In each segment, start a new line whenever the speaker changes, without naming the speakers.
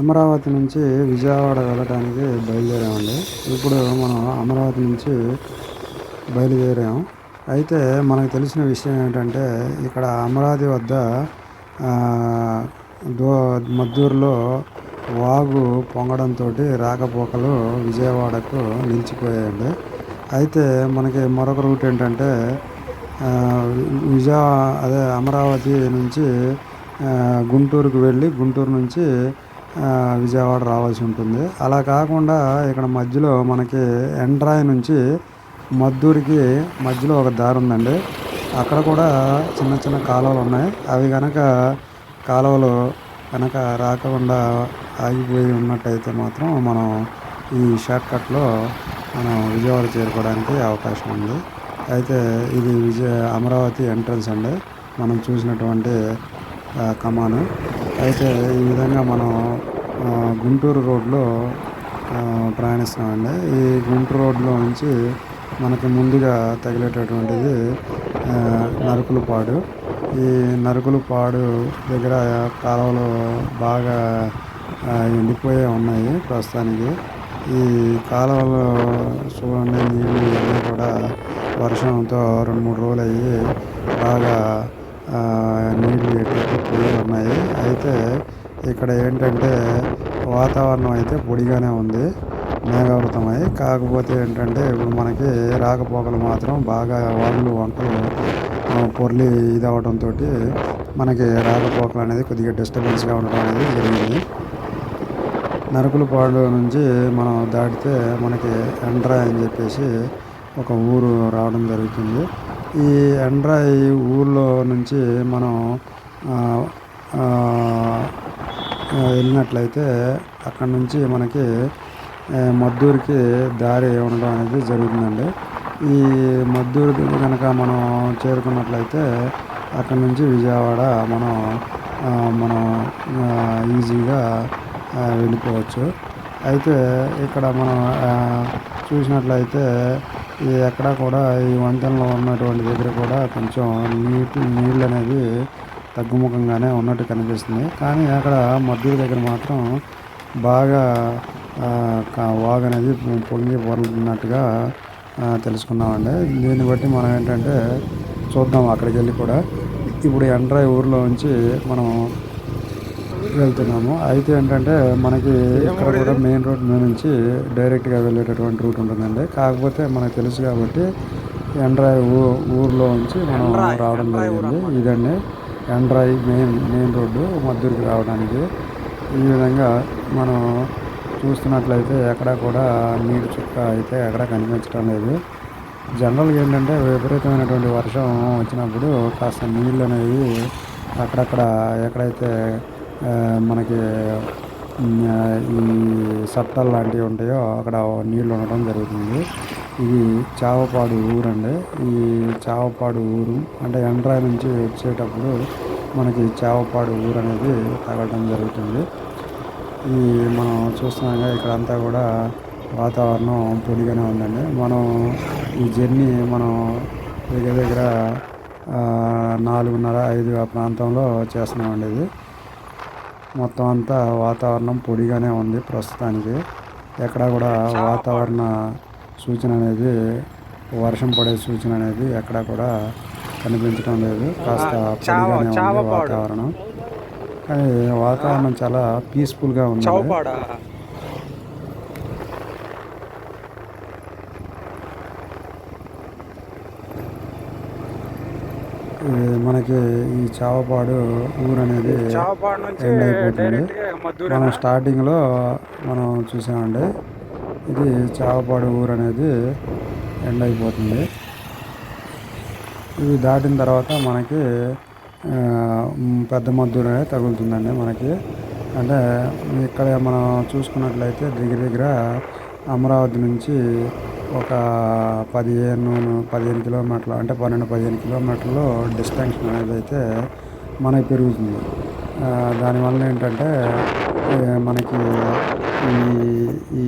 అమరావతి నుంచి విజయవాడ వెళ్ళడానికి బయలుదేరామండి. ఇప్పుడు మనం అమరావతి నుంచి బయలుదేరాం. అయితే మనకు తెలిసిన విషయం ఏంటంటే ఇక్కడ అమరావతి వద్ద దో మద్దూరులో వాగు పొంగడంతో రాకపోకలు విజయవాడకు నిలిచిపోయాయండి. అయితే మనకి మరొక రూట్ ఏంటంటే విజయ అదే అమరావతి నుంచి గుంటూరుకు వెళ్ళి గుంటూరు నుంచి విజయవాడ రావాల్సి ఉంటుంది. అలా కాకుండా ఇక్కడ మధ్యలో మనకి ఎండ్రాయ్ నుంచి మద్దూరికి మధ్యలో ఒక దారి ఉందండి. అక్కడ కూడా చిన్న చిన్న కాలువలు ఉన్నాయి. అవి కనుక కాలువలు కనుక రాకుండా ఆగిపోయి ఉన్నట్టయితే మాత్రం మనం ఈ షార్ట్ కట్లో మనం విజయవాడ చేరుకోవడానికి అవకాశం ఉంది. అయితే ఇది విజయ అమరావతి ఎంట్రన్స్ అండి. మనం చూసినటువంటి కమాను. అయితే ఈ విధంగా మనం గుంటూరు రోడ్లో ప్రయాణిస్తున్నామండి. ఈ గుంటూరు రోడ్లో నుంచి మనకి ముందుగా తగిలేటటువంటిది నరుకులపాడు ఈ నరుకులపాడు దగ్గర కాలువలు బాగా ఎండిపోయే ఉన్నాయి ప్రస్తుతానికి. ఈ కాలువలు చూడండి నీళ్ళు ఇవన్నీ కూడా వర్షంతో రెండు మూడు రోజులు అయ్యి బాగా నీళ్ళు ఎక్కువ ఉన్నాయి. అయితే ఇక్కడ ఏంటంటే వాతావరణం అయితే పొడిగానే ఉంది మేఘావృతమై. కాకపోతే ఏంటంటే ఇప్పుడు మనకి రాకపోకలు మాత్రం బాగా వాళ్ళు వంటలు పొర్లి ఇది అవడంతో మనకి రాకపోకలు అనేది కొద్దిగా డిస్టర్బెన్స్గా ఉండడం అనేది జరిగింది. నరకులపాడు నుంచి మనం దాటితే మనకి ఎండ్రా అని చెప్పేసి ఒక ఊరు రావడం జరుగుతుంది. ఈ ఎండ్రాయి ఊర్లో నుంచి మనం వెళ్ళినట్లయితే అక్కడ నుంచి మనకి మద్దూరికి దారి ఉండడం అనేది జరుగుతుందండి. ఈ మద్దూరు కనుక మనం చేరుకున్నట్లయితే అక్కడ నుంచి విజయవాడ మనం మనం ఈజీగా వెళ్ళిపోవచ్చు. అయితే ఇక్కడ మనం చూసినట్లయితే ఈ ఎక్కడ కూడా ఈ వంతెనలో ఉన్నటువంటి దగ్గర కూడా కొంచెం నీటి నీళ్ళు అనేది తగ్గుముఖంగానే ఉన్నట్టు కనిపిస్తుంది. కానీ అక్కడ మద్దూరు దగ్గర మాత్రం బాగా వాగు అనేది పొంగి పొరులుతున్నట్టుగా తెలుసుకున్నామండి. దీన్ని బట్టి మనం ఏంటంటే చూద్దాం అక్కడికి వెళ్ళి కూడా. ఇప్పుడు ఎండ్రాయి ఊర్లో నుంచి మనం వెళ్తున్నాము. అయితే ఏంటంటే మనకి ఇక్కడ కూడా మెయిన్ రోడ్ మీద నుంచి డైరెక్ట్గా వెళ్ళేటటువంటి రూట్ ఉంటుందండి. కాకపోతే మనకు తెలుసు కాబట్టి ఎండ్రాయి ఊ ఊర్లో నుంచి మనం రావడం జరిగింది. ఇదండి. ఎండ్రాయి మెయిన్ మెయిన్ రోడ్డు మద్దూరుకి రావడానికి. ఈ విధంగా మనం చూస్తున్నట్లయితే ఎక్కడ కూడా నీటి చుక్క అయితే ఎక్కడ కనిపించడం లేదు. జనరల్గా ఏంటంటే విపరీతమైనటువంటి వర్షం వచ్చినప్పుడు కాస్త నీళ్ళు అనేవి అక్కడక్కడ ఎక్కడైతే మనకి ఈ సట్టలు లాంటివి ఉంటాయో అక్కడ నీళ్ళు ఉండటం జరుగుతుంది. ఇది చావపాడు ఊరు అండి ఈ చావపాడు ఊరు అంటే ఎండ్రాయి నుంచి వచ్చేటప్పుడు మనకి చావపాడు ఊరు అనేది తగలడం జరుగుతుంది. ఈ మనం చూస్తున్నాం ఇక్కడ అంతా కూడా వాతావరణం పొడిగానే ఉందండి. మనం ఈ జర్నీ మనం దగ్గర దగ్గర నాలుగున్నర ఐదు ఆ ప్రాంతంలో చేస్తున్నామండి ఇది. మొత్తం అంతా వాతావరణం పొడిగానే ఉంది ప్రస్తుతానికి. ఎక్కడ కూడా వాతావరణ సూచన అనేది వర్షం పడే సూచన అనేది ఎక్కడ కూడా కనిపించడం లేదు. కాస్త ఉంది వాతావరణం. కానీ వాతావరణం చాలా పీస్ఫుల్గా ఉంది. మనకి ఈ చావపాడు ఊరు అనేది ఎండ్ అయిపోతుంది. మనం స్టార్టింగ్లో మనం చూసామండి. ఇది చావపాడు ఊరు అనేది ఎండ్ అయిపోతుంది. ఇది దాటిన తర్వాత మనకి పెద్ద మద్దూరు అనేది తగులుతుందండి మనకి. అంటే ఇక్కడ మనం చూసుకున్నట్లయితే దగ్గర దగ్గర అమరావతి నుంచి ఒక పదిహేను పదిహేను కిలోమీటర్లు అంటే పన్నెండు పదిహేను కిలోమీటర్లు డిస్టెన్స్ అనేది అయితే మనకి పెరుగుతుంది. దానివల్ల ఏంటంటే మనకి ఈ ఈ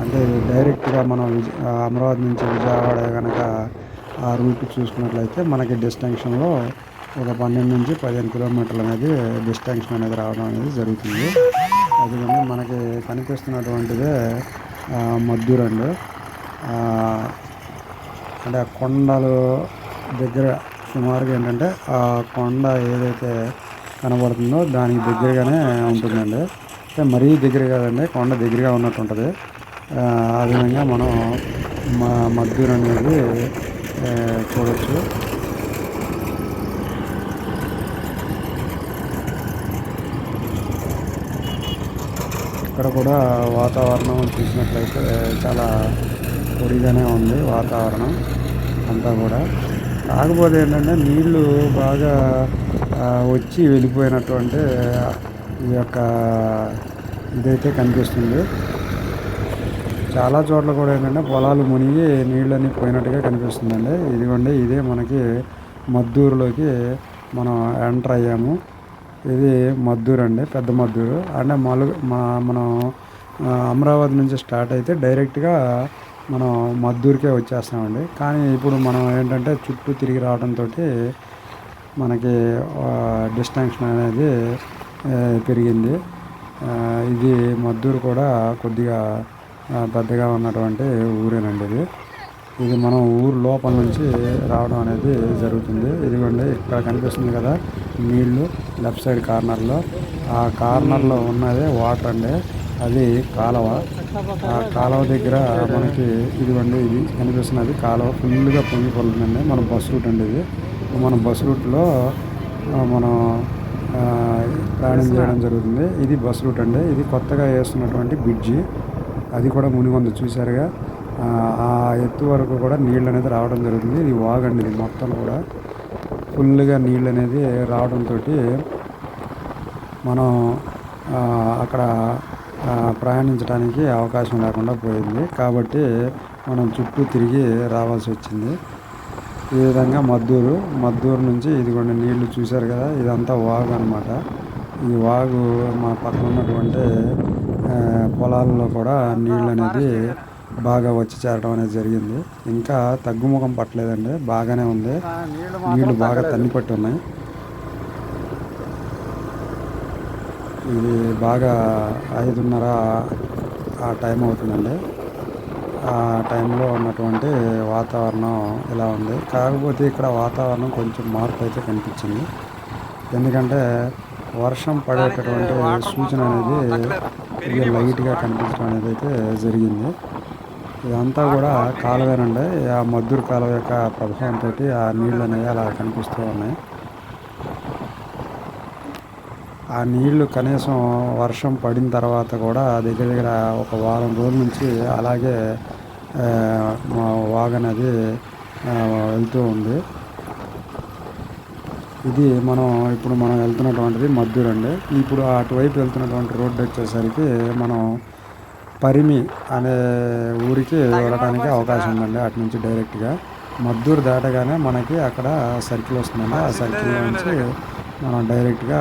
అంటే డైరెక్ట్గా మనం అమరావతి నుంచి విజయవాడ కనుక ఆ రూట్ చూసుకున్నట్లయితే మనకి డిస్టెన్షన్లో ఒక పన్నెండు నుంచి పదిహేను కిలోమీటర్లు అనేది డిస్టెన్షన్ అనేది రావడం అనేది జరుగుతుంది. అదిగోండి మనకి కనిపిస్తున్నటువంటిదే ఆ, అంటే ఆ కొండలు దగ్గర సుమారుగా ఏంటంటే ఆ కొండ ఏదైతే కనబడుతుందో దానికి దగ్గరగానే ఉంటుందండి. అంటే మరీ దగ్గర కాదండి కొండ దగ్గరగా ఉన్నట్టు ఉంటుంది ఆ విధంగా మనం మా మద్దూరు అనేది చూడవచ్చు ఇక్కడ కూడా వాతావరణం చూసినట్లయితే చాలా పొడిగానే ఉంది వాతావరణం అంతా కూడా. కాకపోతే ఏంటంటే నీళ్ళు బాగా వచ్చి వెళ్ళిపోయినటువంటి ఈ యొక్క ఇదైతే కనిపిస్తుంది. చాలా చోట్ల కూడా ఏంటంటే పొలాలు మునిగి నీళ్ళన్నీ పోయినట్టుగా కనిపిస్తుందండి. ఇదిగోండి ఇదే మనకి మద్దూరులోకి మనం ఎంటర్ అయ్యాము. ఇది మద్దూరు అండి పెద్ద మద్దూరు. అంటే మలు మా మనం అమరావతి నుంచి స్టార్ట్ అయితే డైరెక్ట్గా మనం మద్దూరుకే వచ్చేస్తామండి. కానీ ఇప్పుడు మనం ఏంటంటే చుట్టూ తిరిగి రావడంతో మనకి డిస్టెన్షన్ అనేది పెరిగింది. ఇది మద్దూరు కూడా కొద్దిగా పెద్దగా ఉన్నటువంటి ఊరేనండి ఇది. ఇది మనం ఊరు లోపల నుంచి రావడం అనేది జరుగుతుంది. ఇదిగోండి ఇక్కడ కనిపిస్తుంది కదా నీళ్ళు లెఫ్ట్ సైడ్ కార్నర్లో. ఆ కార్నర్లో ఉన్నదే వాటర్ అండి. అది కాలువ. ఆ కాలువ దగ్గర మనకి ఇదిగోండి ఇది కనిపిస్తున్నది. కాలువ ఫుల్గా పొంగిపోతుందండి. మన బస్ రూట్ అండి ఇది. మన బస్ రూట్లో మనం ప్రయాణం చేయడం జరుగుతుంది. ఇది బస్ రూట్ అండి. ఇది కొత్తగా వేస్తున్నటువంటి బ్రిడ్జి. అది కూడా మునిగొంది చూసారుగా ఆ, ఎత్తు వరకు కూడా నీళ్ళు అనేది రావడం జరుగుతుంది. ఇది వాగండి ఇది మొత్తం కూడా. ఫుల్గా నీళ్ళు అనేది రావడంతో మనం అక్కడ ప్రయాణించడానికి అవకాశం లేకుండా పోయింది. కాబట్టి మనం చుట్టూ తిరిగి రావాల్సి వచ్చింది. ఈ విధంగా మద్దూరు మద్దూరు నుంచి ఇదిగోండి నీళ్ళు చూశారు కదా ఇదంతా వాగు అనమాట ఈ వాగు మా పక్కన ఉన్నటువంటి పొలాల్లో కూడా నీళ్ళు అనేది బాగా వచ్చి చేరడం అనేది జరిగింది. ఇంకా తగ్గుముఖం పట్టలేదండి బాగానే ఉంది. నీళ్ళు బాగా తన్నిపట్టి ఉన్నాయి. ఇది బాగా ఐదున్నర ఆ టైం అవుతుందండి. ఆ టైంలో ఉన్నటువంటి వాతావరణం ఇలా ఉంది. కాకపోతే ఇక్కడ వాతావరణం కొంచెం మార్పు అయితే కనిపించింది. ఎందుకంటే వర్షం పడేటటువంటి సూచన అనేది ఇది లైట్గా కనిపించడం అనేది అయితే జరిగింది. ఇదంతా కూడా కాలువేనండి ఆ మద్దూరు కాలువ యొక్క ప్రభావంతో ఆ నీళ్ళు అనేవి అలా కనిపిస్తూ ఉన్నాయి. ఆ నీళ్ళు కనీసం వర్షం పడిన తర్వాత కూడా దగ్గర దగ్గర ఒక వారం రోజుల నుంచి అలాగే మా వాగు అనేది వెళ్తూ ఉంది. ఇది మనం ఇప్పుడు మనం వెళ్తున్నటువంటిది మద్దూరు అండి. ఇప్పుడు అటువైపు వెళ్తున్నటువంటి రోడ్డు వచ్చేసరికి మనం పరిమి అనే ఊరికి వెళ్ళడానికి అవకాశం ఉందండి. అటు నుంచి డైరెక్ట్గా మద్దూరు దాటగానే మనకి అక్కడ సర్కిల్ వస్తుందండి. ఆ సర్కిల్ నుంచి మనం డైరెక్ట్గా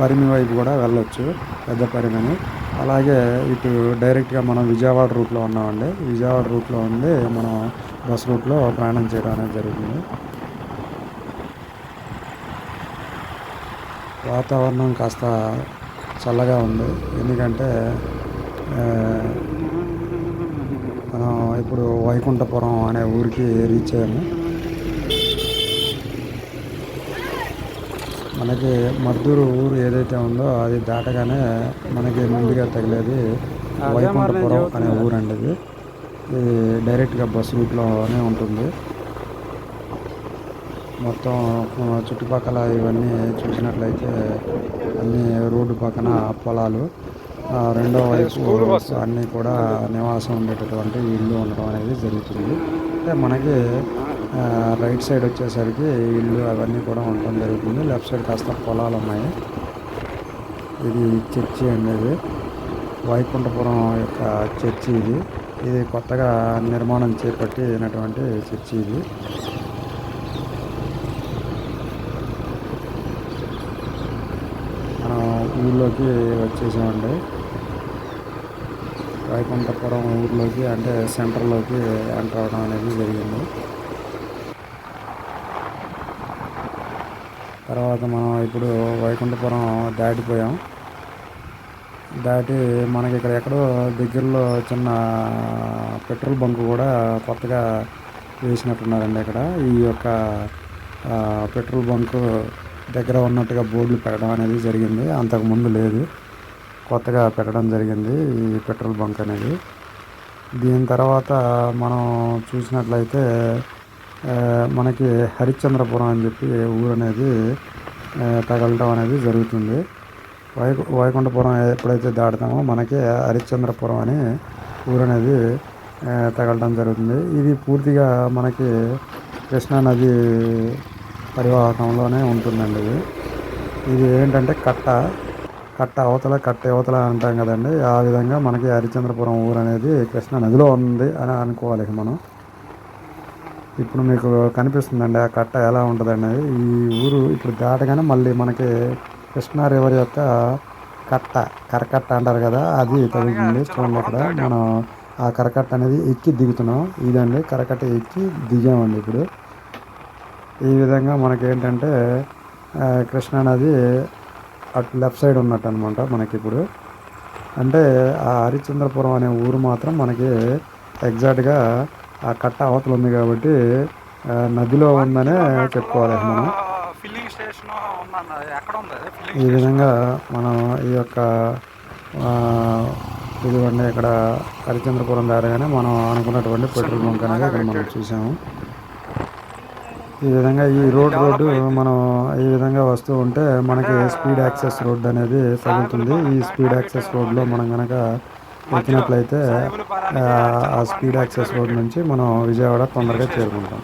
పరిమి వైపు కూడా వెళ్ళొచ్చు పెద్ద పరిమిని. అలాగే ఇటు డైరెక్ట్గా మనం విజయవాడ రూట్లో ఉన్నామండి. విజయవాడ రూట్లో ఉండి మనం బస్ రూట్లో ప్రయాణం చేయడం అనేది జరుగుతుంది. వాతావరణం కాస్త చల్లగా ఉంది. ఎందుకంటే మనం ఇప్పుడు వైకుంఠపురం అనే ఊరికి రీచ్ అయ్యాము. మనకి మద్దూరు ఊరు ఏదైతే ఉందో అది దాటగానే మనకి ముందుగా తగిలేది వైకుంఠపురం అనే ఊరండి ఇది ఇది డైరెక్ట్గా బస్ రూట్లోనే ఉంటుంది. మొత్తం చుట్టుపక్కల ఇవన్నీ చూసినట్లయితే అన్ని రోడ్డు పక్కన పొలాలు. రెండో వైపు అన్నీ కూడా నివాసం ఉండేటటువంటి ఇల్లు ఉండడం అనేది జరుగుతుంది. అంటే మనకి రైట్ సైడ్ వచ్చేసరికి ఇల్లు అవన్నీ కూడా ఉండడం జరుగుతుంది. లెఫ్ట్ సైడ్ కాస్త పొలాలు ఉన్నాయి. ఇది చర్చి అనేది. వైకుంఠపురం యొక్క చర్చి ఇది. ఇది కొత్తగా నిర్మాణం చేపట్టినటువంటి చర్చి ఇది. మనం ఊళ్ళోకి వచ్చేసామండి. వైకుంఠపురం ఊర్లోకి అంటే సెంటర్లోకి ఎంటర్ అవడం అనేది జరిగింది. తర్వాత మనం ఇప్పుడు వైకుంఠపురం దాటిపోయాం. దాటి మనకి ఇక్కడ ఎక్కడో దగ్గరలో చిన్న పెట్రోల్ బంక్ కూడా కొత్తగా వేసినట్టున్నారండి ఇక్కడ ఈ యొక్క పెట్రోల్ బంక్ దగ్గర ఉన్నట్టుగా బోర్డులు పెట్టడం అనేది జరిగింది. అంతకుముందు లేదు. కొత్తగా పెట్టడం జరిగింది ఈ పెట్రోల్ బంక్ అనేది. దీని తర్వాత మనం చూసినట్లయితే మనకి హరిశ్చంద్రపురం అని చెప్పి ఊరు అనేది తగలడం తగలటం అనేది జరుగుతుంది. వైకు వైకుంఠపురం ఎప్పుడైతే దాటుతామో మనకి హరిశ్చంద్రపురం అని ఊరు అనేది తగలడం తగలటం జరుగుతుంది. ఇది పూర్తిగా మనకి కృష్ణా నది పరివాహకంలోనే ఉంటుందండి ఇది. ఇది ఏంటంటే కట్ట కట్ట అవతల కట్ట అవతల అంటాం కదండి. ఆ విధంగా మనకి హరిశ్చంద్రపురం ఊరు అనేది కృష్ణా నదిలో ఉంది అని అనుకోవాలి మనం. ఇప్పుడు మీకు కనిపిస్తుందండి ఆ కట్ట ఎలా ఉంటుందండి ఈ ఊరు ఇప్పుడు దాటగానే మళ్ళీ మనకి కృష్ణా రివర్ యొక్క కట్ట కరకట్ట అంటారు కదా అది తగ్గుతుంది చూడండి అక్కడ మనం ఆ కరకట్ట అనేది ఎక్కి దిగుతున్నాం. ఇదండి కరకట్ట ఎక్కి దిగామండి ఇప్పుడు. ఈ విధంగా మనకి ఏంటంటే కృష్ణా నది అటు లెఫ్ట్ సైడ్ ఉన్నట్టు అనమాట మనకి ఇప్పుడు. అంటే ఆ హరిశ్చంద్రపురం అనే ఊరు మాత్రం మనకి ఎగ్జాక్ట్గా ఆ కట్ట అవతల ఉంది కాబట్టి నదిలో ఉందనే చెప్పుకోవాలి మనం. ఈ విధంగా మనం ఈ యొక్క ఇదిగోండి ఇక్కడ హరిచంద్రపురం దారిగానే మనం అనుకున్నటువంటి పెట్రోల్ బంక్ అనేది ఇక్కడ మనం చూసాము. ఈ విధంగా ఈ రోడ్ రోడ్డు మనం ఈ విధంగా వస్తూ ఉంటే మనకి స్పీడ్ యాక్సెస్ రోడ్ అనేది తగులుతుంది. ఈ స్పీడ్ యాక్సెస్ రోడ్లో మనం కనుక ఎక్కినట్లయితే ఆ, ఆ స్పీడ్ యాక్సెస్ రోడ్ నుంచి మనం విజయవాడ తొందరగా చేరుకుంటాం.